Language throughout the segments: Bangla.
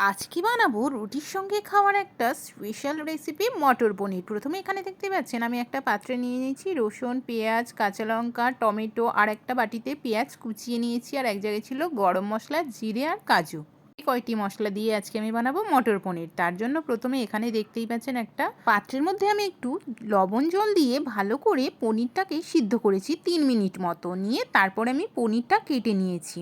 আজকে বানাবো? রুটির সঙ্গে খাওয়ার একটা স্পেশাল রেসিপি মটর পনির। প্রথমে এখানে দেখতে পাচ্ছেন, আমি একটা পাত্রে নিয়ে নিয়েছি রসুন, পেঁয়াজ, কাঁচা লঙ্কা, টমেটো আর একটা বাটিতে পেঁয়াজ কুচিয়ে নিয়েছি আর এক জায়গায় ছিল গরম মশলা, জিরে আর কাজু। কয়টি মশলা দিয়ে আজকে আমি বানাবো মটর পনির। তার জন্য প্রথমে এখানে দেখতেই পাচ্ছেন একটা পাত্রের মধ্যে আমি একটু লবণ জল দিয়ে ভালো করে পনিরটাকে সিদ্ধ করেছি তিন মিনিট মতো। নিয়ে তারপরে আমি পনিরটা কেটে নিয়েছি।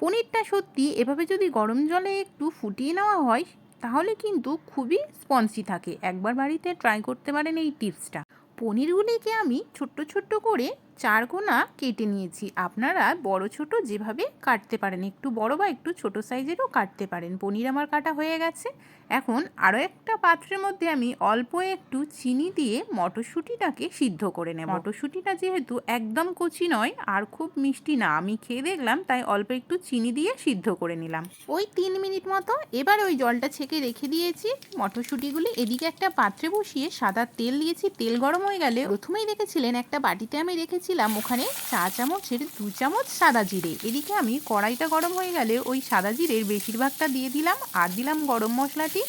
পনিরটা সত্যি এভাবে যদি গরম জলে একটু ফুটিয়ে নেওয়া হয়, তাহলে কিন্তু খুবই স্পঞ্জি থাকে। একবার বাড়িতে ট্রাই করতে পারেন এই টিপসটা পনিরগুলিকে আমি ছোট্ট ছোট্ট করে চার কোনা কেটে নিয়েছি। আপনারা বড় ছোট যেভাবে কাটতে পারেন, একটু বড় বা একটু ছোট সাইজেরও কাটতে পারেন। পনির আমার কাটা হয়ে গেছে। এখন আরও একটা পাত্রের মধ্যে আমি অল্প একটু চিনি দিয়ে মটরশুঁটিটাকে সিদ্ধ করে নেব। মটরশুঁটিটা যেহেতু একদম কচি নয়, আর খুব মিষ্টি না। আমি খেয়ে দেখলাম, তাই অল্প একটু চিনি দিয়ে সিদ্ধ করে নিলাম। ওই তিন মিনিট মতো এবার ওই জলটা ছেঁকে রেখে দিয়েছি। মটরশুঁটিগুলি এদিকে একটা পাত্রে বসিয়ে সাদা তেল দিয়েছি। তেল গরম হয়ে গেলে প্রথমেই দেখেছিলেন একটা বাটিতে আমি রেখেছিলাম ওখানে চা চামচের দু চামচ সাদা জিরে। এদিকে আমি কড়াইটা গরম হয়ে গেলে ওই সাদা জিরের বেশিরভাগটা দিয়ে দিলাম। আর দিলাম গরম মশলাটি,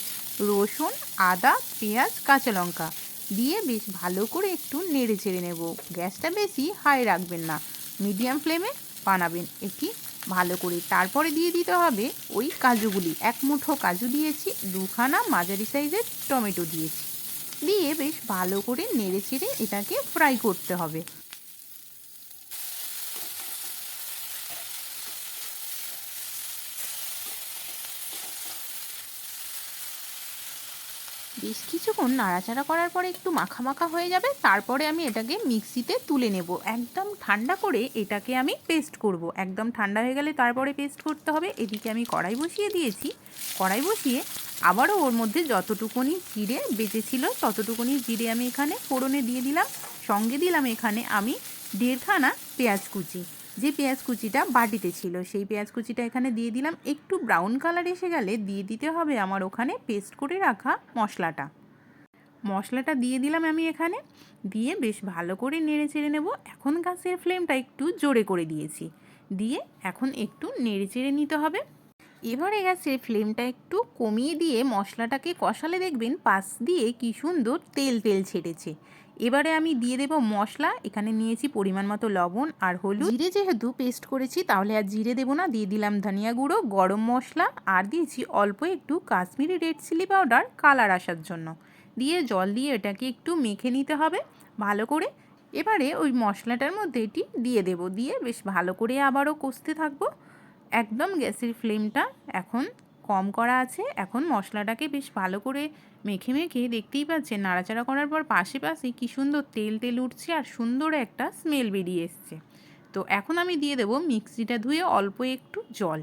রসুন, আদা, পেঁয়াজ, কাঁচা লঙ্কা। দিয়ে বেশ ভালো করে একটু নেড়ে চেড়ে নেব। গ্যাসটা বেশি হাই রাখবেন না, মিডিয়াম ফ্লেমে বানাবেন। এটি ভালো করে। তারপরে দিয়ে দিতে হবে ওই কাজুগুলি। এক মুঠো কাজু দিয়েছি, দুখানা মাঝারি সাইজের টমেটো দিয়েছি। দিয়ে বেশ ভালো করে নেড়ে চেড়ে এটাকে ফ্রাই করতে হবে। বেশ কিছুক্ষণ নাড়াচাড়া করার পরে একটু মাখা মাখা হয়ে যাবে, তারপরে আমি এটাকে মিক্সিতে তুলে নেব। একদম ঠান্ডা করে এটাকে আমি পেস্ট করব। একদম ঠান্ডা হয়ে গেলে তারপরে পেস্ট করতে হবে। এদিকে আমি কড়াই বসিয়ে দিয়েছি। কড়াই বসিয়ে আবারও ওর মধ্যে যতটুকুনি জিরে বেঁচেছিল, ততটুকুনি জিরে আমি এখানে ফোড়নে দিয়ে দিলাম। সঙ্গে দিলাম এখানে আমি দেড়খানা পেঁয়াজ কুচি। যে পেঁয়াজ কুচিটা বাটিতে ছিল, সেই পেঁয়াজ কুচিটা এখানে দিয়ে দিলাম। একটু ব্রাউন কালার এসে গেলে দিয়ে দিতে হবে আমার ওখানে পেস্ট করে রাখা মশলাটা। মশলাটা দিয়ে দিলাম আমি এখানে। দিয়ে বেশ ভালো করে নেড়ে চেড়ে নেব। এখন গাছের ফ্লেমটা একটু জোরে করে দিয়েছি। দিয়ে এখন একটু নেড়ে চেড়ে নিতে হবে। এবারে গ্যাসের ফ্লেমটা একটু কমিয়ে দিয়ে মশলাটাকে কষালে দেখবেন পাশ দিয়ে কি সুন্দর তেল তেল ছেড়েছে। এবারে আমি দিয়ে দেব মশলা, এখানে নিয়েছি পরিমাণ মতো লবণ আর হলুদ। জিরে যেহেতু পেস্ট করেছি, তাহলে আর জিরে দেবো না, দিয়ে দিলাম ধনিয়া গুঁড়ো, গরম মশলা আর দিয়েছি অল্প একটু Kashmiri red chilli powder colour আসার জন্য। দিয়ে জল দিয়ে এটাকে একটু মেখে নিতে হবে ভালো করে। এবারে ওই মশলাটার মধ্যে এটি দিয়ে দেব। দিয়ে বেশ ভালো করে আবারও কষতে থাকব। একদম গ্যাসের ফ্লেমটা এখন কম করা আছে। এখন মশলাটাকে বেশ ভালো করে মেখে মেখে দেখতেই পাচ্ছেন, নাড়াচাড়া করার পর পাশে পাশে কী সুন্দর তেল তেল উঠছে আর সুন্দর একটা স্মেল বেরিয়ে এসছে। তো এখন আমি দিয়ে দেবো মিক্সিটা ধুয়ে অল্প একটু জল।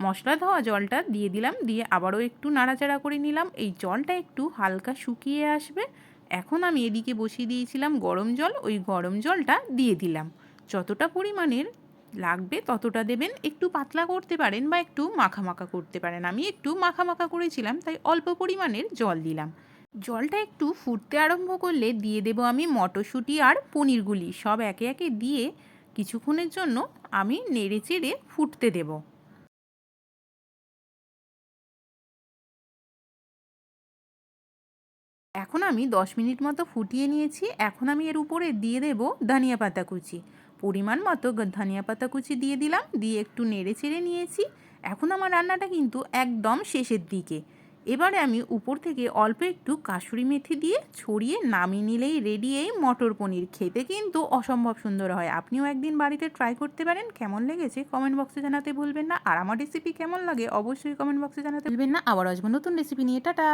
মশলা ধোয়া জলটা দিয়ে দিলাম, দিয়ে আবারও একটু নাড়াচাড়া করে নিলাম। এই জলটা একটু হালকা শুকিয়ে আসবে। এখন আমি এদিকে বসিয়ে দিয়েছিলাম গরম জল, ওই গরম জলটা দিয়ে দিলাম। যতটা পরিমাণের লাগবে ততটা দেবেন। একটু পাতলা করতে পারেন বা একটু মাখা মাখা করতে পারেন। আমি একটু মাখা মাখা করেছিলাম, তাই অল্প পরিমাণের জল দিলাম। জলটা একটু ফুটতে আরম্ভ করলে দিয়ে দেব আমি মটরশুঁটি আর পনিরগুলি। সব একে একে দিয়ে কিছুক্ষণের জন্য আমি নেড়ে চেড়ে ফুটতে দেব। এখন আমি দশ মিনিট মতো ফুটিয়ে নিয়েছি। এখন আমি এর উপরে দিয়ে দেব ধনিয়া পাতা কুচি। পরিমাণ মতো ধনিয়া পাতা কুচি দিয়ে দিলাম, দিয়ে একটু নেড়ে চেড়ে নিয়েছি। এখন আমার রান্নাটা কিন্তু একদম শেষের দিকে। এবারে আমি উপর থেকে অল্প একটু কাসুরি মেথি দিয়ে ছড়িয়ে নামিয়ে নিলেই রেডি এই মটর পনির। খেতে কিন্তু অসম্ভব সুন্দর হয়। আপনিও একদিন বাড়িতে ট্রাই করতে পারেন। কেমন লেগেছে কমেন্ট বক্সে জানাতে ভুলবেন না। আর আমার রেসিপি কেমন লাগে অবশ্যই কমেন্ট বক্সে জানাতে ভুলবেন না। আবার আসব নতুন রেসিপি নিয়ে। টাটা!